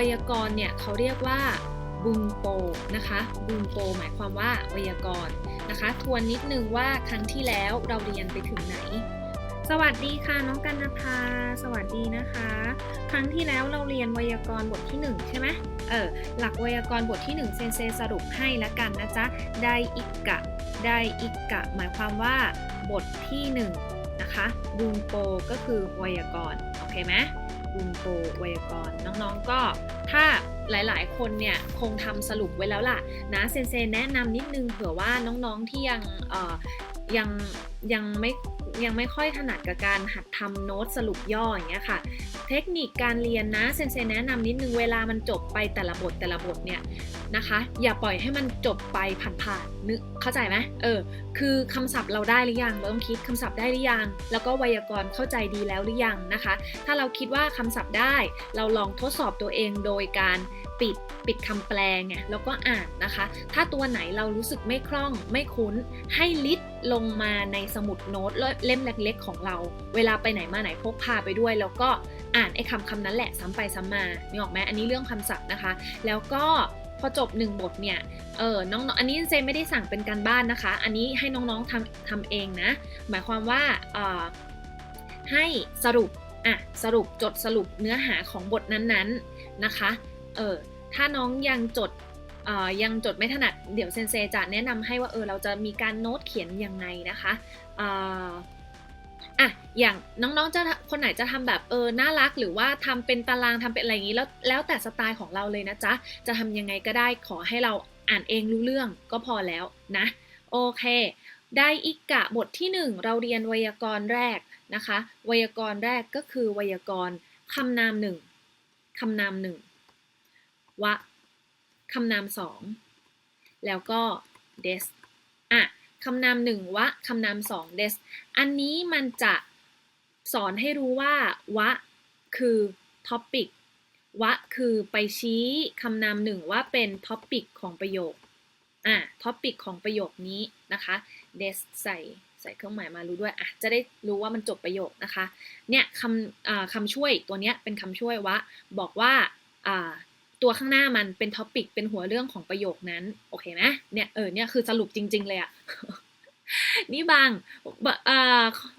ไวยากรณ์เนี่ยเขาเรียกว่าบุงโปนะคะบุงโปหมายความว่าไวยากรณ์นะคะ ทวนนิดนึงว่าครั้งที่แล้วเราเรียนไปถึงไหน สวัสดีค่ะน้องกันนภาสวัสดีนะคะ ครั้งที่แล้วเราเรียนไวยากรณ์บทที่ 1 ใช่ไหมเออหลักไวยากรณ์บทที่ 1 เซนเซสรุปให้ละกันนะจ๊ะไดอิกะไดอิกะ หมายความว่าบทที่ 1 นะคะบุงโปก็คือไวยากรณ์โอเคไหม บุงโปไวยากรณ์น้องๆก็ถ้าหลายๆ คนเนี่ยคงทำสรุปไว้แล้วล่ะนะเซนเซแนะนำนิดนึงเผื่อว่าน้องๆที่ยังยังยังไม่ ยังไม่ค่อยถนัดกับการหัดทำโน้ตสรุปย่ออย่างเงี้ยค่ะ เทคนิคการเรียนนะเซนเซแนะนำนิดนึงเวลามันจบไปแต่ละบทแต่ละบทเนี่ยนะคะ อย่าปล่อยให้มันจบไปผ่านๆนึกเข้าใจไหมเออ คือคำศัพท์เราได้หรือยังเราต้องคิดคำศัพท์ได้หรือยัง แล้วก็ไวยากรณ์เข้าใจดีแล้วหรือยังนะคะ ถ้าเราคิดว่าคำศัพท์ได้ เราลองทดสอบตัวเองโดยการ ปิดปิดคำแปลไงแล้วก็อ่านนะคะ ถ้าตัวไหนเรารู้สึกไม่คล่องไม่คุ้น ให้ลิสต์ลงมาในสมุดโน้ตเล่มเล็กๆ ของเรา เวลาไปไหนมาไหนพกพาไปด้วย แล้วก็อ่านไอ้คำคำนั้นแหละซ้ำไปซ้ำมานี่ออกไหมอันนี้เรื่องคำศัพท์นะคะ แล้วก็พอจบหนึ่งบทเนี่ย เออน้องๆ อันนี้เซนไม่ได้สั่งเป็นการบ้านนะคะ อันนี้ให้น้องๆทำทำเองนะ หมายความว่าเออให้สรุป อะ สรุปจดสรุปเนื้อหาของบทนั้นๆนะคะ เออถ้าน้องยังจดยังจดไม่ถนัดเดี๋ยวเซนเซจะแนะนำให้ว่าเออเราจะมีการโน้ตเขียนยังไงนะคะอะอย่างน้องๆจะคนไหนจะทำแบบเออน่ารัก หรือว่าทำเป็นตารางทำเป็นอะไรอย่างนี้แล้วแล้วแต่สไตล์ของเราเลยนะจ๊ะจะทำยังไงก็ได้ขอให้เราอ่านเองรู้เรื่องก็พอแล้วนะโอเค ได้อิกะบทที่ 1 เราเรียนไวยากรณ์แรกนะคะ ไวยากรณ์แรกก็คือไวยากรณ์คำนามหนึ่งคำนามหนึ่ง วะคำนามสองแล้วก็ des อะคำนามหนึ่งวะคำนามสอง des อันนี้มันจะสอนให้รู้ว่าวะคือ topic วะคือไปชี้คำนามหนึ่งว่าเป็น topic ของประโยค อะ topic ของประโยคนี้นะคะ des ใส่ใส่เครื่องหมายมารู้ด้วย อะ จะได้รู้ว่ามันจบประโยคนะคะ เนี่ยคำคำช่วยตัวเนี้ยเป็นคำช่วยวะ บอกว่า อ่า ตัวข้างหน้ามันเป็นท็อปิกเป็นหัวเรื่องของประโยคนั้น โอเคไหมเนี่ยเออเนี่ยคือสรุปจริง ๆ เลยอะนี่บาง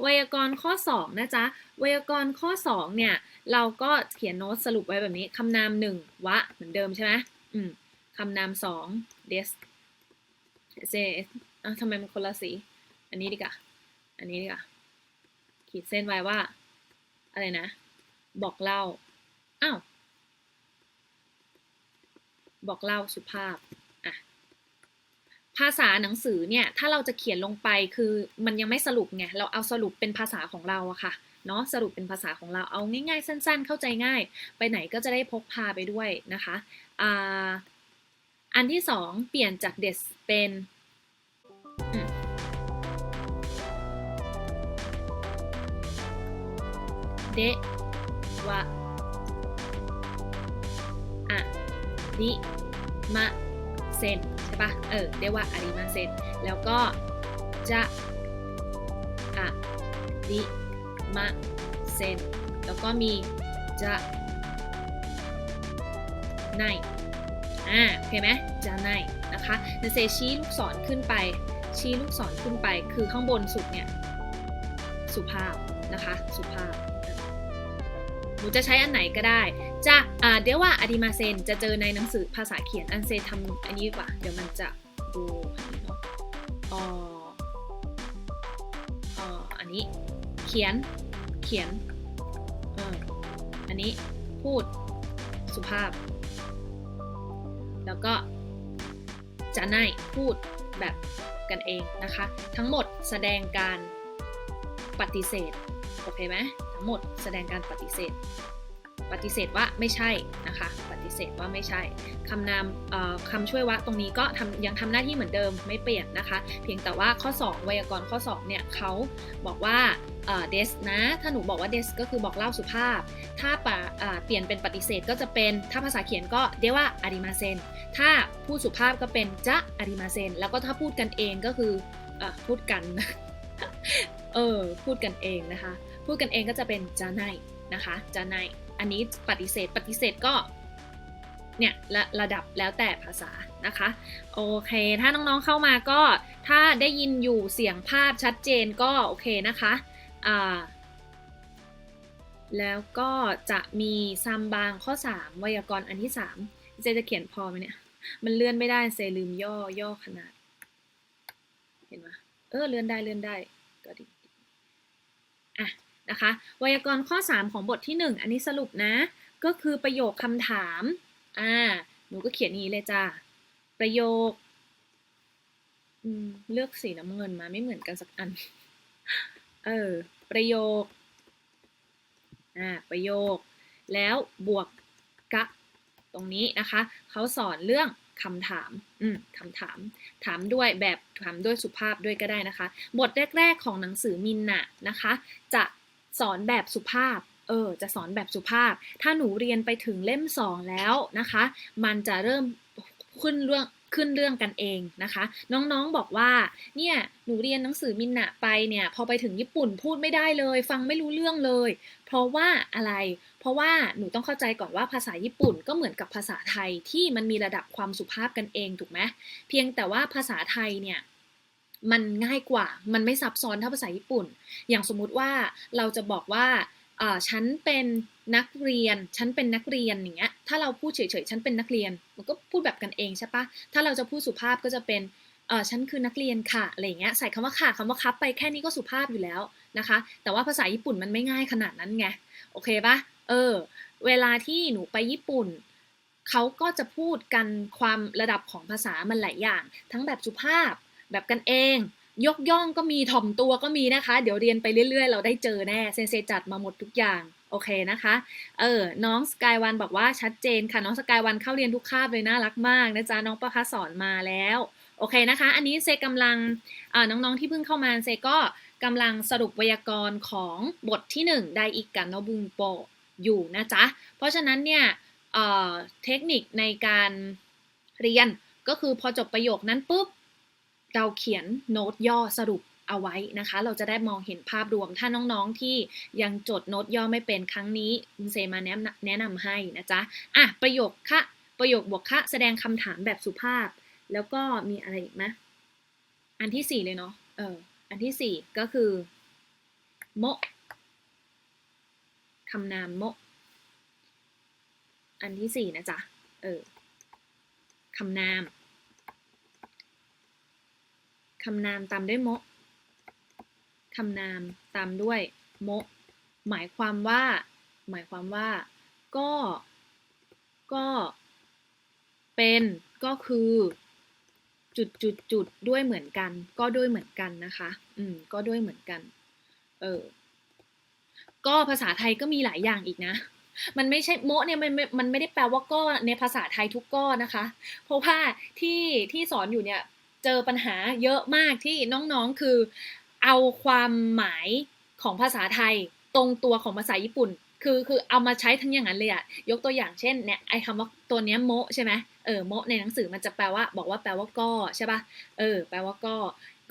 ไวยากรณ์ข้อ 2 นะจ๊ะไวยากรณ์ข้อ 2 เนี่ย เราก็เขียนโน้ตสรุปไว้แบบนี้คำนาม 1 วะ เหมือนเดิมใช่ไหมอืมคำนาม 2 des เซอะทำไมมันคนละสี อันนี้ดีกว่าอันนี้ดีกว่าขีดเส้นไว้ว่า อะไรนะ บอกเล่า อ้าว บอกเล่าสุภาพอะภาษาหนังสือเนี่ย ถ้าเราจะเขียนลงไปคือมันยังไม่สรุปไง เราเอาสรุปเป็นภาษาของเราอะค่ะ เนาะสรุปเป็นภาษาของเราเอาง่ายๆ สั้น ๆ เข้าใจง่าย ไปไหนก็จะได้พกพาไปด้วยนะคะอ่าอันที่สองเปลี่ยนจาก des เป็นเดวะ ดิมาเซนใช่ปะเออเดวะอะดิมาเซนแล้วก็จะอะดิมาเซนแล้วก็มีจะไนอ่าโอเคไหมจะไนนะคะเดเซชี้ลูกศรขึ้นไป ชี้ลูกศรขึ้นไป คือข้างบนสุดเนี่ยสุภาพนะคะ สุภาพหนูจะใช้อันไหนก็ได้ จะอ่าเดี๋ยวว่าอดิมาเซนจะเจอในหนังสือภาษาเขียนอันเซทำอันนี้ดีกว่า เดี๋ยวมันจะดูอันนี้เนาะอออันนี้เขียนเขียนเอออันนี้พูดสุภาพ แล้วก็จะไนพูดแบบกันเองนะคะ ทั้งหมดแสดงการปฏิเสธ โอเคไหมทั้งหมดแสดงการปฏิเสธ ปฏิเสธว่าไม่ใช่นะคะ ปฏิเสธว่าไม่ใช่คำนามคำช่วยวะตรงนี้ก็ทำยังทำหน้าที่เหมือนเดิมไม่เปลี่ยนนะคะ เพียงแต่ว่าข้อ 2 ไวยากรณ์ข้อ 2 เนี่ยเขาบอกว่าเดสนะ ถ้าหนูบอกว่าเดสก็คือบอกเล่าสุภาพ ถ้าปเปลี่ยนเป็นปฏิเสธก็จะเป็น ถ้าภาษาเขียนก็เรียกว่าอาริมาเซน ถ้าพูดสุภาพก็เป็นจะอาริมาเซน แล้วก็ถ้าพูดกันเองก็คืออพูดกัน เออ พูดกันเองนะคะ พูดกันเองก็จะเป็นจาไนนะคะจาไน อันนี้ปฏิเสธปฏิเสธก็เนี่ยระระดับแล้วแต่ภาษานะคะโอเค ถ้าน้องๆเข้ามาก็ถ้าได้ยินอยู่เสียงภาพชัดเจนก็โอเคนะคะอ่าแล้วก็จะมีซัมบางข้อ 3 ไวยากรณ์อันที่ 3 เจจะเขียนพอไหมเนี่ย มันเลื่อนไม่ได้เซลืมย่อย่อขนาด เห็นไหมเออเลื่อนได้เลื่อนได้ก็ดีอะ นะคะ ไวยากรณ์ข้อ 3 ของบทที่ 1 อันนี้สรุปนะ ก็คือประโยคคำถาม อ่า หนูก็เขียนนี้เลยจ้าประโยค เลือกสีน้ำเงินมาไม่เหมือนกันสักอัน เออ ประโยค อ่า ประโยค แล้วบวกกะ ตรงนี้นะคะ เขาสอนเรื่องคำถาม อืมคำถาม ถามด้วยแบบถามด้วยสุภาพด้วยก็ได้นะคะ บทแรก ๆ ของหนังสือมินนะนะคะ จะ สอนแบบสุภาพ เออ จะสอนแบบสุภาพ ถ้าหนูเรียนไปถึงเล่มสองแล้วนะคะ มันจะเริ่มขึ้นเรื่องขึ้นเรื่องกันเองนะคะ น้องๆบอกว่า เนี่ยหนูเรียนหนังสือมินนะไปเนี่ย พอไปถึงญี่ปุ่นพูดไม่ได้เลย ฟังไม่รู้เรื่องเลย เพราะว่าอะไร เพราะว่าหนูต้องเข้าใจก่อนว่าภาษาญี่ปุ่นก็เหมือนกับภาษาไทยที่มันมีระดับความสุภาพกันเองถูกไหมเพียงแต่ว่าภาษาไทยเนี่ย มันง่ายกว่า มันไม่ซับซ้อนเท่าภาษาญี่ปุ่น อย่างสมมุติว่าเราจะบอกว่าฉันเป็นนักเรียน ฉันเป็นนักเรียนอย่างเงี้ย ถ้าเราพูดเฉยๆ ฉันเป็นนักเรียน มันก็พูดแบบกันเองใช่ปะ ถ้าเราจะพูดสุภาพก็จะเป็นเออฉันคือนักเรียนค่ะอะไรเงี้ย ใส่คำว่าค่ะคำว่าครับไปแค่นี้ก็สุภาพอยู่แล้วนะคะ แต่ว่าภาษาญี่ปุ่นมันไม่ง่ายขนาดนั้นไง โอเคปะเออ เวลาที่หนูไปญี่ปุ่น เขาก็จะพูดกันความระดับของภาษามันหลายอย่าง ทั้งแบบสุภาพ แบบกันเอง ยกย่องก็มีถ่อมตัวก็มีนะคะ เดี๋ยวเรียนไปเรื่อยๆ เราได้เจอแน่เซนเซจัดมาหมดทุกอย่างโอเคนะคะ เออ น้องสกายวันบอกว่าชัดเจนค่ะ น้องสกายวันเข้าเรียนทุกคาบเลยน่ารักมากนะจ๊ะ น้องประพัสสอนมาแล้ว โอเคนะคะ อันนี้เซกำลังน้องๆที่เพิ่งเข้ามาเซก็กำลังสรุปไวยากรณ์ของบทที่ 1 ไดอิกกันโนบุงโปอยู่นะจ๊ะ เพราะฉะนั้นเนี่ยเเทคนิคในการเรียนก็คือพอจบประโยคนั้นปุ๊บ เราเขียนโน้ตย่อสรุปเอาไว้นะคะ เราจะได้มองเห็นภาพรวม ถ้าน้องๆที่ยังจดโน้ตย่อไม่เป็นครั้งนี้คุณเซมาแนะแนะนำให้นะจ๊ะอะประโยคคะประโยคบวกคะแสดงคำถามแบบสุภาพ แล้วก็มีอะไรอีกไหมอันที่สี่เลยเนาะเอออันที่สี่ก็คือโมคำนามโมอันที่สี่นะจ๊ะเออคำนาม คำนามตามด้วยโมคำนามตามด้วยโมหมายความว่า หมายความว่า ก็ ก็ เป็น ก็คือ จุดจุดจุดด้วยเหมือนกัน ก็ด้วยเหมือนกันนะคะ อืม ก็ด้วยเหมือนกัน เออ ก็ภาษาไทยก็มีหลายอย่างอีกนะ มันไม่ใช่โมเนี่ยมันมันไม่ได้แปลว่าก็ในภาษาไทยทุกก้อนะคะ เพราะว่าที่ที่สอนอยู่เนี่ย เจอปัญหาเยอะมากที่น้องๆคือ เอาความหมายของภาษาไทยตรงตัวของภาษาญี่ปุ่น คือคือเอามาใช้ทั้งอย่างนั้นเลยอะยกตัวอย่างเช่นเนี่ยไอ้คำว่าตัวเนี้ยโมใช่ไหมเออโมในหนังสือมันจะแปลว่า บอกว่าแปลว่าก็ใช่ป่ะเออ แปลว่าก็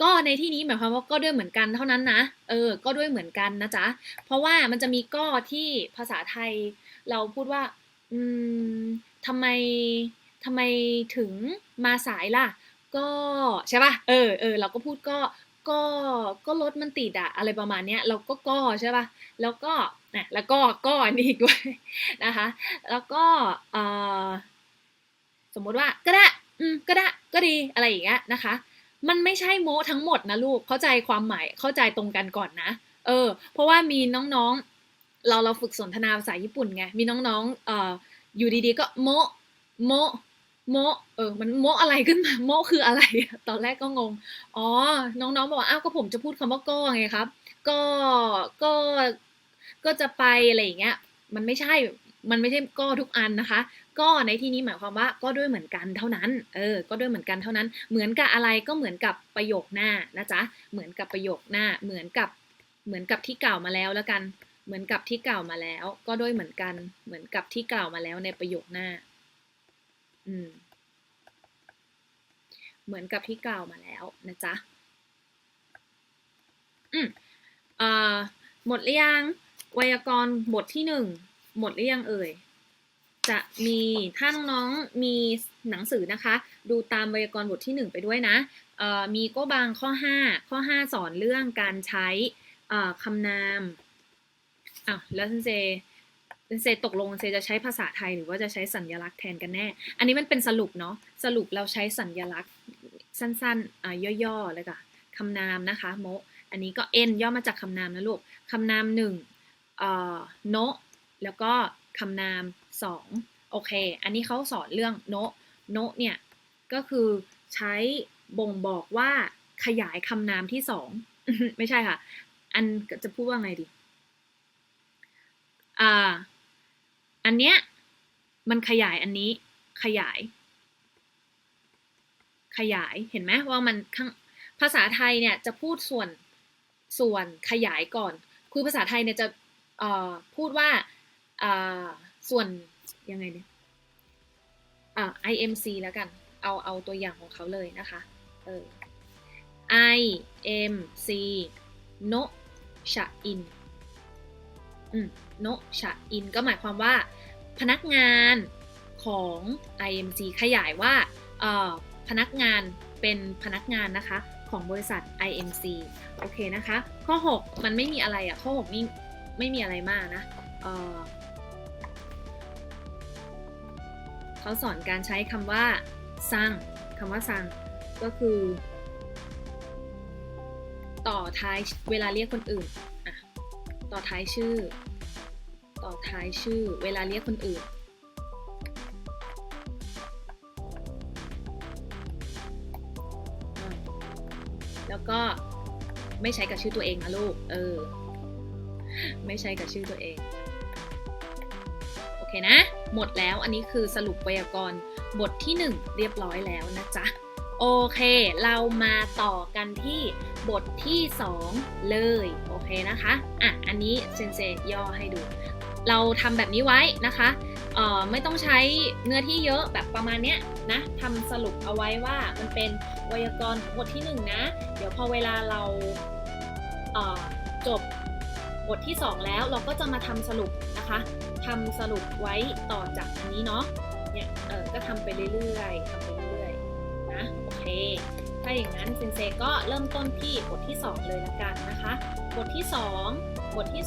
ก็ในที่นี้หมายความว่าก็ด้วยเหมือนกันเท่านั้นนะ เออ ก็ด้วยเหมือนกันนะจ๊ะ เพราะว่ามันจะมีก็ที่ภาษาไทย เราพูดว่า อืมทำไมทำไมถึงมาสายล่ะ ก็ใช่ปะเออเออเราก็พูดก็ก็ก็รถมันติดอะอะไรประมาณเนี้ยเราก็ก็ใช่ป่ะแล้วก็นะแล้วก็ก็อันนี้อีกด้วยนะคะ แล้วก็เออสมมุติว่าก็ได้อืมก็ได้ก็ดีอะไรอย่างเงี้ยนะคะ มันไม่ใช่โม้ทั้งหมดนะลูกเข้าใจความหมายเข้าใจตรงกันก่อนนะ เออ เพราะว่ามีน้องๆ เราเราฝึกสนทนาภาษาญี่ปุ่นไงมีน้องๆเอ่ออยู่ดีๆก็โมโม โมเออ มันโมอะไรขึ้นมา โมคืออะไร ตอนแรกก็งง อ๋อ น้องๆ บอกว่า อ้าว ก็ผมจะพูดคำว่าก็ไงครับ ก็ ก็ ก็จะไปอะไรอย่างเงี้ย มันไม่ใช่ มันไม่ใช่ก็ทุกอันนะคะ ก็ในที่นี้หมายความว่า ก็ด้วยเหมือนกันเท่านั้น เออ ก็ด้วยเหมือนกันเท่านั้น เหมือนกับอะไรก็เหมือนกับประโยคหน้านะจ๊ะ เหมือนกับประโยคหน้า เหมือนกับ เหมือนกับที่กล่าวมาแล้วแล้วกัน เหมือนกับที่กล่าวมาแล้ว ก็ด้วยเหมือนกัน เหมือนกับที่กล่าวมาแล้วในประโยคหน้า อืม เหมือนกับที่กล่าวมาแล้วนะจ๊ะ อืมอ่าหมดหรือยัง ไวยากรณ์บทที่หนึ่ง หมดหรือยังเอ่ย จะมีถ้าน้องๆมีหนังสือนะคะ ดูตามไวยากรณ์บทที่หนึ่งไปด้วยนะเอ่อมีก็บางข้อ5ข้อ5สอนเรื่องการใช้คำนามอ้าวแล้วเซนเซ เซตกลงเซจะใช้ภาษาไทยหรือว่าจะใช้สัญลักษณ์แทนกันแน่ อันนี้มันเป็นสรุปเนาะสรุปเราใช้สัญลักษณ์สั้นๆอ่าย่อๆเลยค่ะคำนามนะคะโมอันนี้ก็ n ย่อมาจากคำนามนะลูกคำนามหนึ่งเอ่อโนะแล้วก็คำนามสองโอเค อันนี้เขาสอนเรื่องโนะโนะเนี่ยก็คือใช้บ่งบอกว่าขยายคำนามที่สองไม่ใช่ค่ะ อันจะพูดว่าไงดี อ่า อันเนี้ยมันขยายอันนี้ขยาย ขยายเห็นไหมว่ามันข้างภาษาไทยเนี่ยจะพูดส่วนส่วนขยายก่อน คือภาษาไทยเนี่ยจะพูดว่าส่วนยังไงเนี่ยอ่า IMC แล้วกัน เอาเอาตัวอย่างของเขาเลยนะคะเออ IMC โนชะอิน โนชะอิน ก็หมายความว่า พนักงานของ IMC ขยายว่าพนักงานเป็นพนักงานนะคะของบริษัท IMC โอเคนะคะ ข้อ 6 มันไม่มีอะไรอะ่ะ ข้อ 6 นี่ไม่มีอะไรมากนะเเขาสอนการใช้คำว่าซังคำว่าซังก็คือ ต่อท้ายเวลาเรียกคนอื่น ต่อท้ายชื่อ ต่อท้ายชื่อ เวลาเรียกคนอื่น แล้วก็ไม่ใช้กับชื่อตัวเองนะลูก เออ ไม่ใช้กับชื่อตัวเอง โอเคนะ หมดแล้ว อันนี้คือสรุปไวยากรณ์บทที่ 1 เรียบร้อยแล้วนะจ๊ะ โอเค เรามาต่อกันที่บทที่ 2 เลย อเคนะคะ อะ อันนี้เซนเซย่อให้ดู เราทำแบบนี้ไว้นะคะเอ่อไม่ต้องใช้เนื้อที่เยอะแบบประมาณเนี้ยนะทำสรุปเอาไว้ว่ามันเป็นไวยากรณ์บทที่ 1 นะ เดี๋ยวพอเวลาเราเอ่อจบบทที่ 2 แล้วเราก็จะมาทำสรุปนะคะทำสรุปไว้ต่อจากอันนี้เนาะเนี่ยเออก็ทำไปเรื่อยๆทำไปเรื่อยๆนะโอเค ถ้าอย่างนั้นเซนเซก็เริ่มต้นที่บทที่ 2 เลยละกันนะคะ บทที่ 2 บทที่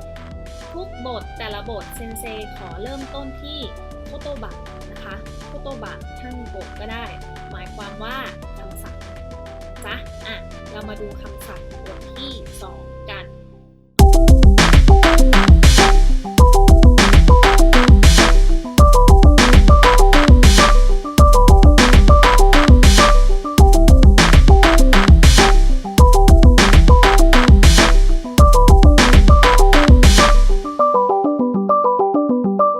2 ทุกบทแต่ละบทเซนเซขอเริ่มต้นที่โคโตบะนะคะโคโตบะทั้งบทก็ได้ หมายความว่าคำศัพท์จ้ะอะเรามาดูคำศัพท์บทที่ 2